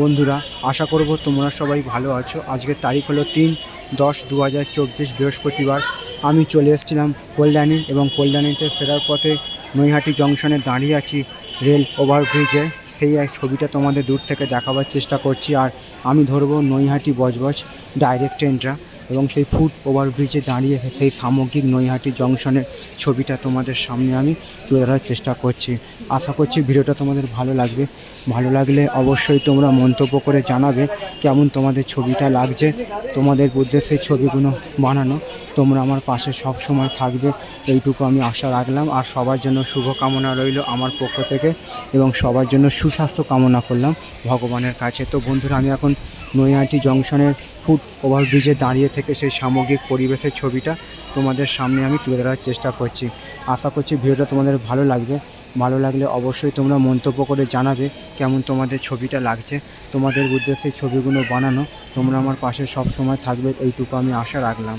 বন্ধুরা, আশা করব তোমরা সবাই ভালো আছো। আজকের তারিখ হলো তিন দশ দু হাজার চব্বিশ বৃহস্পতিবার। আমি চলে এসেছিলাম কল্যাণী এবং কল্যাণীতে ফেরার পথে নৈহাটি জংশনে দাঁড়িয়ে আছি রেল ওভারব্রিজে। সেই এক ছবিটা তোমাদের দূর থেকে দেখাবার চেষ্টা করছি। আর আমি ধরবো নৈহাটি বজবজ ডাইরেক্ট ট্রেনটা। এবং সেই ফুট ওভারব্রিজে দাঁড়িয়ে সেই সামগ্রিক নৈহাটি জংশনের ছবিটা তোমাদের সামনে আমি তুলে ধরার চেষ্টা করছি। আশা করছি ভিডিওটা তোমাদের ভালো লাগবে। ভালো লাগলে অবশ্যই তোমরা মন্তব্য করে জানাবে কেমন তোমাদের ছবিটা লাগছে, তোমাদের উদ্দেশ্যে ছবিগুলো বানানো। তোমরা আমার পাশে সব সময় থাকবে। এইটুকু আমি আশা রাখলাম। আর সবার জন্য শুভকামনা রইল আমার পক্ষ থেকে এবং সবার জন্য সুস্বাস্থ্য কামনা করলাম ভগবানের কাছে। তো বন্ধুরা, আমি এখন নৈহাটি জংশনের ফুট ওভারব্রিজে দাঁড়িয়ে থেকে সেই সামগ্রিক পরিবেশের ছবিটা তোমাদের সামনে আমি তুলে ধরার চেষ্টা করছি। আশা করছি ভিডিওটা তোমাদের ভালো লাগবে। ভালো লাগলে অবশ্যই তোমরা মন্তব্য করে জানাবে কেমন তোমাদের ছবিটা লাগছে। তোমাদের উদ্দেশ্যে ছবিগুলো বানানো তোমরা আমার পাশে সব সময় থাকবে। এইটুকু আমি আশা রাখলাম।